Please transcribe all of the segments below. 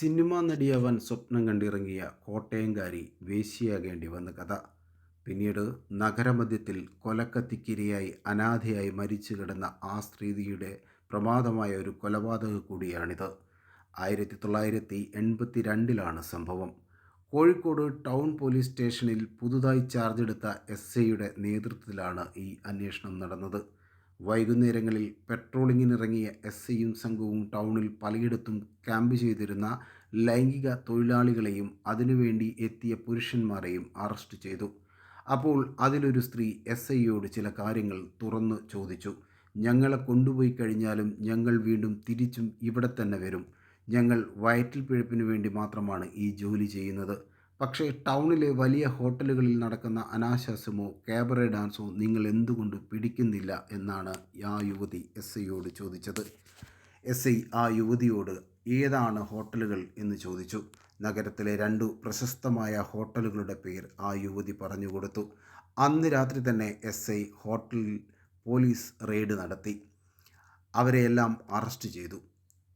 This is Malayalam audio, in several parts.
സിനിമാ നടിയവൻ സ്വപ്നം കണ്ടിറങ്ങിയ കോട്ടയംകാരി വേശിയാകേണ്ടി വന്ന കഥ. പിന്നീട് നഗരമധ്യത്തിൽ കൊലക്കത്തിക്കിരയായി അനാഥയായി മരിച്ചു കിടന്ന ആ സ്ത്രീതിയുടെ പ്രമാദമായ ഒരു കൊലപാതക കൂടിയാണിത്. ആയിരത്തി തൊള്ളായിരത്തി എൺപത്തി രണ്ടിലാണ് സംഭവം. കോഴിക്കോട് ടൗൺ പോലീസ് സ്റ്റേഷനിൽ പുതുതായി ചാർജ് എടുത്ത എസ് ഐയുടെ നേതൃത്വത്തിലാണ് ഈ അന്വേഷണം നടന്നത്. വൈകുന്നേരങ്ങളിൽ പെട്രോളിങ്ങിനിറങ്ങിയ എസ് ഐയും സംഘവും ടൗണിൽ പലയിടത്തും ക്യാമ്പ് ചെയ്തിരുന്ന ലൈംഗിക തൊഴിലാളികളെയും അതിനുവേണ്ടി എത്തിയ പുരുഷന്മാരെയും അറസ്റ്റ് ചെയ്തു. അപ്പോൾ അതിലൊരു സ്ത്രീ എസ് ഐയോട് ചില കാര്യങ്ങൾ തുറന്നു ചോദിച്ചു. ഞങ്ങളെ കൊണ്ടുപോയി കഴിഞ്ഞാലും ഞങ്ങൾ വീണ്ടും തിരിച്ചും ഇവിടെ തന്നെ വരും. ഞങ്ങൾ വയറ്റിൽ പിഴപ്പിന് വേണ്ടി മാത്രമാണ് ഈ ജോലി ചെയ്യുന്നത്. പക്ഷേ ടൗണിലെ വലിയ ഹോട്ടലുകളിൽ നടക്കുന്ന അനാശാസ്യമോ ക്യാബറെ ഡാൻസോ നിങ്ങൾ എന്തുകൊണ്ട് പിടിക്കുന്നില്ല എന്നാണ് ആ യുവതി എസ് ഐയോട് ചോദിച്ചത്. എസ് ഐ ആ യുവതിയോട് ഏതാണ് ഹോട്ടലുകൾ എന്ന് ചോദിച്ചു. നഗരത്തിലെ രണ്ടു പ്രശസ്തമായ ഹോട്ടലുകളുടെ പേർ ആ യുവതി പറഞ്ഞു കൊടുത്തു. അന്ന് രാത്രി തന്നെ എസ് ഐ ഹോട്ടലിൽ പോലീസ് റെയ്ഡ് നടത്തി. അവരെയെല്ലാം അറസ്റ്റ് ചെയ്തു.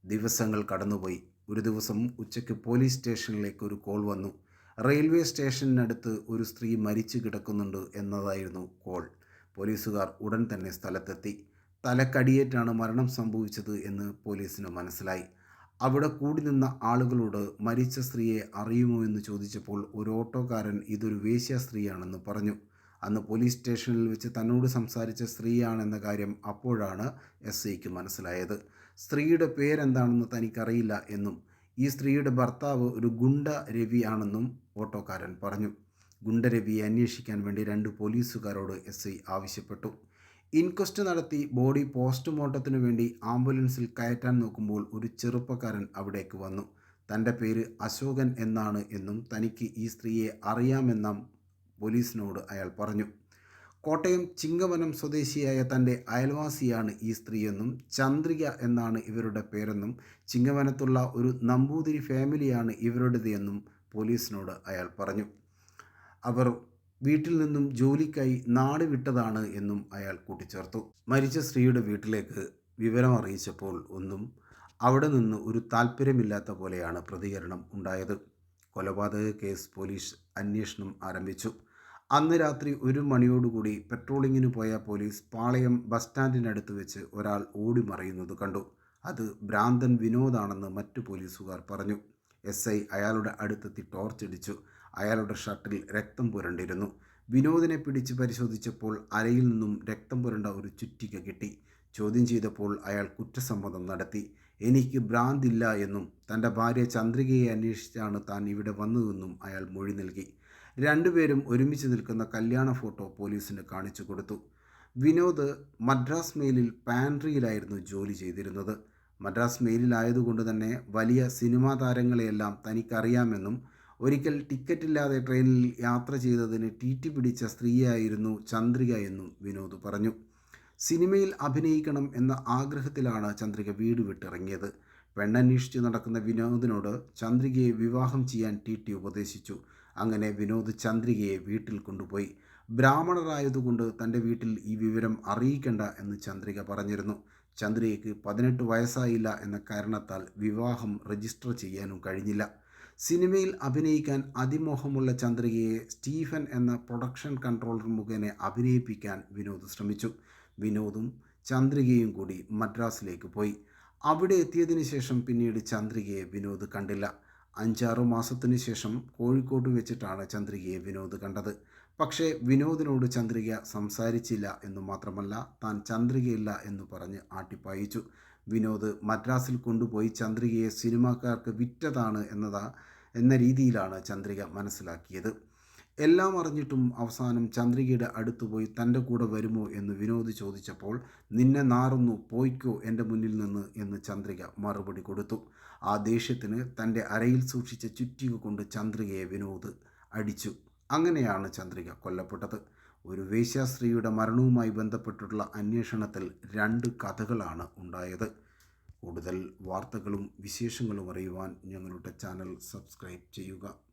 ദിവസങ്ങൾ കടന്നുപോയി. ഒരു ദിവസം ഉച്ചയ്ക്ക് പോലീസ് സ്റ്റേഷനിലേക്ക് ഒരു കോൾ വന്നു. റെയിൽവേ സ്റ്റേഷനടുത്ത് ഒരു സ്ത്രീ മരിച്ചു കിടക്കുന്നുണ്ട് എന്നതായിരുന്നു കോൾ. പോലീസുകാർ ഉടൻ തന്നെ സ്ഥലത്തെത്തി. തലക്കടിയേറ്റാണ് മരണം സംഭവിച്ചത് എന്ന് പോലീസിന് മനസ്സിലായി. അവിടെ കൂടി നിന്ന ആളുകളോട് മരിച്ച സ്ത്രീയെ അറിയുമോ എന്ന് ചോദിച്ചപ്പോൾ ഒരു ഓട്ടോക്കാരൻ ഇതൊരു വേശ്യ സ്ത്രീയാണെന്ന് പറഞ്ഞു. അന്ന് പോലീസ് സ്റ്റേഷനിൽ വെച്ച് തന്നോട് സംസാരിച്ച സ്ത്രീയാണെന്ന കാര്യം അപ്പോഴാണ് എസ് ഐക്ക് മനസ്സിലായത്. സ്ത്രീയുടെ പേരെന്താണെന്ന് തനിക്കറിയില്ല എന്നും ഈ സ്ത്രീയുടെ ഭർത്താവ് ഒരു ഗുണ്ട രവിയാണെന്നും ഓട്ടോക്കാരൻ പറഞ്ഞു. ഗുണ്ടരവിയെ അന്വേഷിക്കാൻ വേണ്ടി രണ്ട് പോലീസുകാരോട് എസ് ആവശ്യപ്പെട്ടു. ഇൻക്വസ്റ്റ് നടത്തി ബോഡി പോസ്റ്റ്മോർട്ടത്തിനു വേണ്ടി ആംബുലൻസിൽ കയറ്റാൻ നോക്കുമ്പോൾ ഒരു ചെറുപ്പക്കാരൻ അവിടേക്ക് വന്നു. തന്റെ പേര് അശോകൻ എന്നാണ് എന്നും തനിക്ക് ഈ സ്ത്രീയെ അറിയാമെന്നും പോലീസിനോട് അയാൾ പറഞ്ഞു. കോട്ടയം ചിങ്ങവനം സ്വദേശിയായ തന്റെ അയൽവാസിയാണ് ഈ സ്ത്രീയെന്നും ചന്ദ്രിക എന്നാണ് ഇവരുടെ പേരെന്നും ചിങ്ങവനത്തുള്ള ഒരു നമ്പൂതിരി ഫാമിലിയാണ് ഇവരുടേത് എന്നും പോലീസിനോട് അയാൾ പറഞ്ഞു. അവർ വീട്ടിൽ നിന്നും ജോലിക്കായി നാട് വിട്ടതാണ് എന്നും അയാൾ കൂട്ടിച്ചേർത്തു. മരിച്ച സ്ത്രീയുടെ വീട്ടിലേക്ക് വിവരം അറിയിച്ചപ്പോൾ ഒന്നും അവിടെ നിന്ന് ഒരു താല്പര്യമില്ലാത്ത പോലെയാണ് പ്രതികരണം ഉണ്ടായത്. കൊലപാതക കേസ് പോലീസ് അന്വേഷണം ആരംഭിച്ചു. അന്ന് രാത്രി ഒരു മണിയോടുകൂടി പെട്രോളിങ്ങിന് പോയ പോലീസ് പാളയം ബസ് സ്റ്റാൻഡിനടുത്ത് വെച്ച് ഒരാൾ ഓടി മറയുന്നത് കണ്ടു. അത് ഭ്രാന്തൻ വിനോദാണെന്ന് മറ്റു പോലീസുകാർ പറഞ്ഞു. എസ് ഐ അയാളുടെ അടുത്തെത്തി ടോർച്ചടിച്ചു അയാളുടെ ഷർട്ടിൽ രക്തം പുരണ്ടിരുന്നു. വിനോദിനെ പിടിച്ച് പരിശോധിച്ചപ്പോൾ അരയിൽ നിന്നും രക്തം പുരണ്ട ഒരു ചുറ്റിക കിട്ടി. ചോദ്യം ചെയ്തപ്പോൾ അയാൾ കുറ്റസമ്മതം നടത്തി. എനിക്ക് ഭ്രാന്തില്ല എന്നും തന്റെ ഭാര്യ ചന്ദ്രികയെ അന്വേഷിച്ചാണ് താൻ ഇവിടെ വന്നതെന്നും അയാൾ മൊഴി നൽകി. രണ്ടുപേരും ഒരുമിച്ച് നിൽക്കുന്ന കല്യാണ ഫോട്ടോ പോലീസിന് കാണിച്ചു കൊടുത്തു. വിനോദ് മദ്രാസ് മെയിലിൽ പാൻട്രിയിലായിരുന്നു ജോലി ചെയ്തിരുന്നത്. മദ്രാസ് മെയിലിലായതുകൊണ്ട് തന്നെ വലിയ സിനിമാ താരങ്ങളെയെല്ലാം തനിക്കറിയാമെന്നും ഒരിക്കൽ ടിക്കറ്റ് ഇല്ലാതെ ട്രെയിനിൽ യാത്ര ചെയ്തതിന് ടീറ്റി പിടിച്ച സ്ത്രീയായിരുന്നു ചന്ദ്രിക എന്നും വിനോദ് പറഞ്ഞു. സിനിമയിൽ അഭിനയിക്കണം എന്ന ആഗ്രഹത്തിലാണ് ചന്ദ്രിക വീട് വിട്ടിറങ്ങിയത്. പെണ്ണന്വേഷിച്ച് നടക്കുന്ന വിനോദിനോട് ചന്ദ്രികയെ വിവാഹം ചെയ്യാൻ ടി ടി ഉപദേശിച്ചു. അങ്ങനെ വിനോദ് ചന്ദ്രികയെ വീട്ടിൽ കൊണ്ടുപോയി. ബ്രാഹ്മണരായതുകൊണ്ട് തന്റെ വീട്ടിൽ ഈ വിവരം അറിയിക്കണ്ട എന്ന് ചന്ദ്രിക പറഞ്ഞിരുന്നു. ചന്ദ്രികയ്ക്ക് പതിനെട്ട് വയസ്സായില്ല എന്ന കാരണത്താൽ വിവാഹം രജിസ്റ്റർ ചെയ്യാനും കഴിഞ്ഞില്ല. സിനിമയിൽ അഭിനയിക്കാൻ അതിമോഹമുള്ള ചന്ദ്രികയെ സ്റ്റീഫൻ എന്ന പ്രൊഡക്ഷൻ കൺട്രോളർ മുഖേന അഭിനയിപ്പിക്കാൻ വിനോദ് ശ്രമിച്ചു. വിനോദും ചന്ദ്രികയും കൂടി മദ്രാസിലേക്ക് പോയി. അവിടെ എത്തിയതിനു ശേഷം പിന്നീട് ചന്ദ്രികയെ വിനോദ് കണ്ടില്ല. അഞ്ചാറു മാസത്തിനു ശേഷം കോഴിക്കോട് വെച്ചിട്ടാണ് ചന്ദ്രികയെ വിനോദ് കണ്ടത്. പക്ഷേ വിനോദിനോട് ചന്ദ്രിക സംസാരിച്ചില്ല എന്ന് മാത്രമല്ല താൻ ചന്ദ്രികയില്ല എന്ന് പറഞ്ഞ് ആട്ടിപ്പായിച്ചു. വിനോദ് മദ്രാസിൽ കൊണ്ടുപോയി ചന്ദ്രികയെ സിനിമാക്കാർക്ക് വിറ്റതാണ് എന്നതാ എന്ന രീതിയിലാണ് ചന്ദ്രിക മനസ്സിലാക്കിയത്. എല്ലാം അറിഞ്ഞിട്ടും അവസാനം ചന്ദ്രികയുടെ അടുത്ത് പോയി തന്റെ കൂടെ വരുമോ എന്ന് വിനോദ് ചോദിച്ചപ്പോൾ നിന്നെ നാറുന്നു പോയിക്കോ എന്റെ മുന്നിൽ നിന്ന് എന്ന് ചന്ദ്രിക മറുപടി കൊടുത്തു. ആ ദേഷ്യത്തിന് തന്റെ അരയിൽ സൂക്ഷിച്ച ചുറ്റിക കൊണ്ട് ചന്ദ്രികയെ വിനോദ് അടിച്ചു. അങ്ങനെയാണ് ചന്ദ്രിക കൊല്ലപ്പെട്ടത്. ഒരു വേശ്യാസ്ത്രീയുടെ മരണവുമായി ബന്ധപ്പെട്ടിട്ടുള്ള അന്വേഷണത്തിൽ രണ്ട് കഥകളാണ് ഉണ്ടായത്. കൂടുതൽ വാർത്തകളും വിശേഷങ്ങളും അറിയുവാൻ ഞങ്ങളുടെ ചാനൽ സബ്സ്ക്രൈബ് ചെയ്യുക.